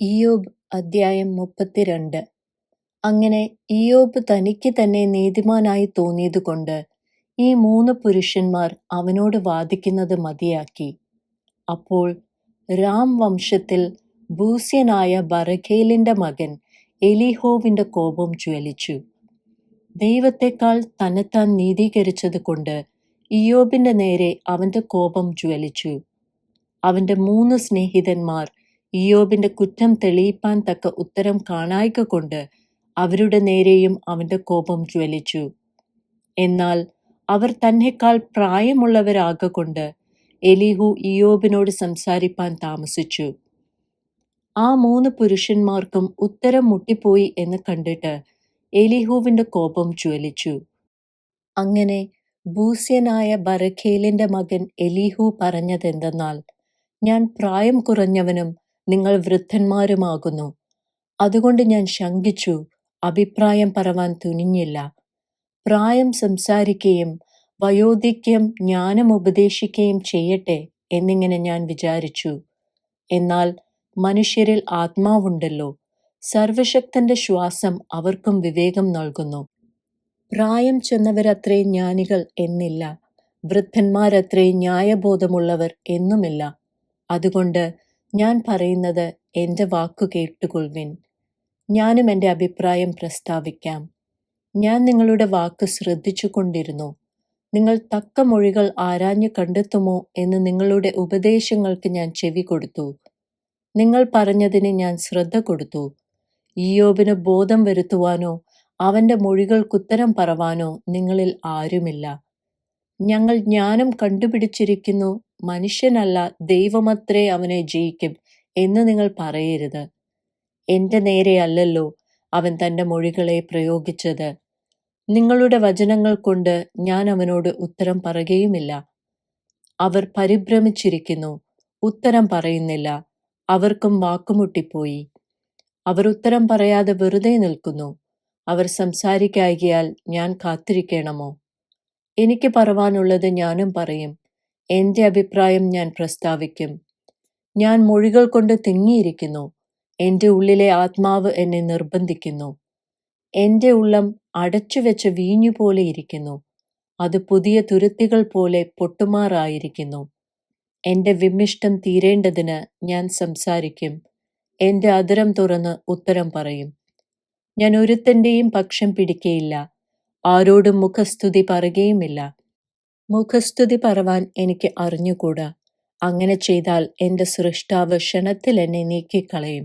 ഇയ്യോബ് അദ്ധ്യായം മുപ്പത്തിരണ്ട്. അങ്ങനെ ഇയോബ് തനിക്ക് തന്നെ നീതിമാനായി തോന്നിയതുകൊണ്ട് ഈ മൂന്ന് പുരുഷന്മാർ അവനോട് വാദിക്കുന്നത് മതിയാക്കി. അപ്പോൾ രാം വംശത്തിൽ ഭൂസ്യനായ ബറഖേലിന്റെ മകൻ എലിഹോവിന്റെ കോപം ജ്വലിച്ചു. ദൈവത്തെക്കാൾ തന്നെത്താൻ നീതീകരിച്ചത് കൊണ്ട് ഇയോബിന്റെ നേരെ അവന്റെ കോപം ജ്വലിച്ചു. അവന്റെ മൂന്ന് സ്നേഹിതന്മാർ ഇയ്യോബിന്റെ കുറ്റം തെളിയിപ്പാൻ തക്ക ഉത്തരം കാണായ്ക കൊണ്ട് അവരുടെ നേരെയും അവന്റെ കോപം ജ്വലിച്ചു. എന്നാൽ അവർ തന്നെക്കാൾ പ്രായമുള്ളവരാകൊണ്ട് എലിഹു ഇയോബിനോട് സംസാരിപ്പാൻ താമസിച്ചു. ആ മൂന്ന് പുരുഷന്മാർക്കും ഉത്തരം മുട്ടിപ്പോയി എന്ന് കണ്ടിട്ട് എലിഹുവിന്റെ കോപം ജ്വലിച്ചു. അങ്ങനെ ഭൂസ്യനായ ബറഖേലിന്റെ മകൻ എലിഹു പറഞ്ഞതെന്തെന്നാൽ ഞാൻ പ്രായം കുറഞ്ഞവനും നിങ്ങൾ വൃദ്ധന്മാരുമാകുന്നു. അതുകൊണ്ട് ഞാൻ ശങ്കിച്ചു അഭിപ്രായം പറവാൻ തുനിഞ്ഞില്ല. പ്രായം സംസാരിക്കുകയും വയോധിക്യം ജ്ഞാനം ഉപദേശിക്കുകയും ചെയ്യട്ടെ എന്നിങ്ങനെ ഞാൻ വിചാരിച്ചു. എന്നാൽ മനുഷ്യരിൽ ആത്മാവുണ്ടല്ലോ. സർവശക്തന്റെ ശ്വാസം അവർക്കും വിവേകം നൽകുന്നു. പ്രായം ചെന്നവരത്രേ ജ്ഞാനികൾ എന്നില്ല. വൃദ്ധന്മാരത്രേ ന്യായബോധമുള്ളവർ എന്നുമില്ല. അതുകൊണ്ട് ഞാൻ പറയുന്നത് എന്റെ വാക്കു കേട്ടുകൊള്ളുവിൻ. ഞാനും എന്റെ അഭിപ്രായം പ്രസ്താവിക്കാം. ഞാൻ നിങ്ങളുടെ വാക്ക് ശ്രദ്ധിച്ചു കൊണ്ടിരുന്നു നിങ്ങൾ തക്ക മൊഴികൾ ആരാഞ്ഞു കണ്ടെത്തുമോ എന്ന് നിങ്ങളുടെ ഉപദേശങ്ങൾക്ക് ഞാൻ ചെവി കൊടുത്തു. നിങ്ങൾ പറഞ്ഞതിന് ഞാൻ ശ്രദ്ധ കൊടുത്തു. ഈയോബിന് ബോധം വരുത്തുവാനോ അവന്റെ മൊഴികൾക്കുത്തരം പറവാനോ നിങ്ങളിൽ ആരുമില്ല. ഞങ്ങൾ ജ്ഞാനം കണ്ടുപിടിച്ചിരിക്കുന്നു. മനുഷ്യനല്ല ദൈവമത്രേ അവനെ ജയിക്കും എന്ന് നിങ്ങൾ പറയരുത്. എന്റെ നേരെയല്ലല്ലോ അവൻ തന്റെ മൊഴികളെ പ്രയോഗിച്ചത്. നിങ്ങളുടെ വചനങ്ങൾ കൊണ്ട് ഞാൻ അവനോട് ഉത്തരം പറയുകയുമില്ല. അവർ പരിഭ്രമിച്ചിരിക്കുന്നു. ഉത്തരം പറയുന്നില്ല. അവർക്കും വാക്കുമുട്ടിപ്പോയി. അവർ ഉത്തരം പറയാതെ വെറുതെ നിൽക്കുന്നു. അവർ സംസാരിക്കായികയാൽ ഞാൻ കാത്തിരിക്കണമോ? എനിക്ക് പറവാനുള്ളത് ഞാനും പറയും. എന്റെ അഭിപ്രായം ഞാൻ പ്രസ്താവിക്കും. ഞാൻ മൊഴികൾ കൊണ്ട് തിങ്ങിയിരിക്കുന്നു. എന്റെ ഉള്ളിലെ ആത്മാവ് എന്നെ നിർബന്ധിക്കുന്നു. എന്റെ ഉള്ളം അടച്ചുവെച്ച വീഞ്ഞു പോലെ ഇരിക്കുന്നു. അത് പുതിയ തുരുത്തികൾ പോലെ പൊട്ടുമാറായിരിക്കുന്നു. എന്റെ വിമിഷ്ടം തീരേണ്ടതിന് ഞാൻ സംസാരിക്കും. എന്റെ അതിരം തുറന്ന് ഉത്തരം പറയും. ഞാൻ ഒരുത്തന്റെയും പക്ഷം പിടിക്കയില്ല. ആരോടും മുഖസ്തുതി പറയുകയുമില്ല. മുഖസ്തുതി പറവാൻ എനിക്ക് അറിഞ്ഞുകൂടാ. അങ്ങനെ ചെയ്താൽ എന്റെ സൃഷ്ടാവ് ക്ഷണത്തിൽ എന്നെ നീക്കിക്കളയും.